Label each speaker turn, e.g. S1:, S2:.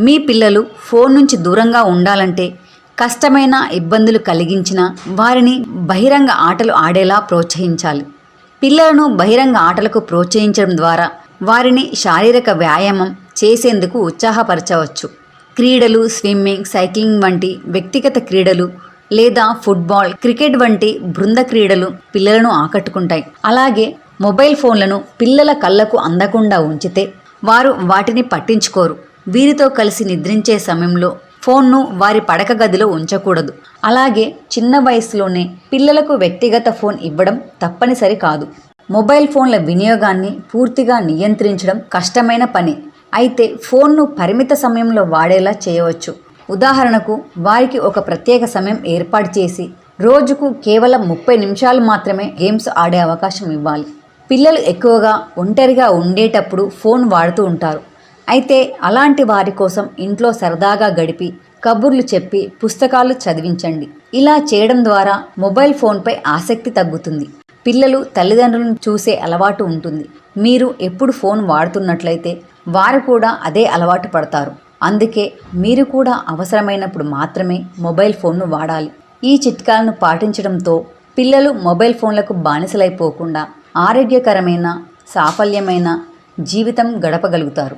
S1: మీ పిల్లలు ఫోన్ నుంచి దూరంగా ఉండాలంటే కష్టమైన ఇబ్బందులు కలిగించిన వారిని బహిరంగ ఆటలు ఆడేలా ప్రోత్సహించాలి. పిల్లలను బహిరంగ ఆటలకు ప్రోత్సహించడం ద్వారా వారిని శారీరక వ్యాయామం చేసేందుకు ఉత్సాహపరచవచ్చు. క్రీడలు స్విమ్మింగ్ సైక్లింగ్ వంటి వ్యక్తిగత క్రీడలు లేదా ఫుట్బాల్ క్రికెట్ వంటి బృంద క్రీడలు పిల్లలను ఆకట్టుకుంటాయి. అలాగే మొబైల్ ఫోన్లను పిల్లల కళ్ళకు అందకుండా ఉంచితే వారు వాటిని పట్టించుకోరు. వీరితో కలిసి నిద్రించే సమయంలో ఫోన్ను వారి పడక గదిలో ఉంచకూడదు. అలాగే చిన్న వయసులోనే పిల్లలకు వ్యక్తిగత ఫోన్ ఇవ్వడం తప్పనిసరి కాదు. మొబైల్ ఫోన్ల వినియోగాన్ని పూర్తిగా నియంత్రించడం కష్టమైన పని. అయితే ఫోన్ను పరిమిత సమయంలో వాడేలా చేయవచ్చు. ఉదాహరణకు వారికి ఒక ప్రత్యేక సమయం ఏర్పాటు చేసి రోజుకు కేవలం ముప్పై నిమిషాలు మాత్రమే గేమ్స్ ఆడే అవకాశం ఇవ్వాలి. పిల్లలు ఎక్కువగా ఒంటరిగా ఉండేటప్పుడు ఫోన్ వాడుతూ ఉంటారు. అయితే అలాంటి వారి కోసం ఇంట్లో సరదాగా గడిపి కబుర్లు చెప్పి పుస్తకాలు చదివించండి. ఇలా చేయడం ద్వారా మొబైల్ ఫోన్పై ఆసక్తి తగ్గుతుంది. పిల్లలు తల్లిదండ్రులను చూసే అలవాటు ఉంటుంది. మీరు ఎప్పుడు ఫోన్ వాడుతున్నట్లయితే వారు కూడా అదే అలవాటు పడతారు. అందుకే మీరు కూడా అవసరమైనప్పుడు మాత్రమే మొబైల్ ఫోన్ను వాడాలి. ఈ చిట్కాలను పాటించడంతో పిల్లలు మొబైల్ ఫోన్లకు బానిసలైపోకుండా ఆరోగ్యకరమైన సాఫల్యమైన జీవితం గడపగలుగుతారు.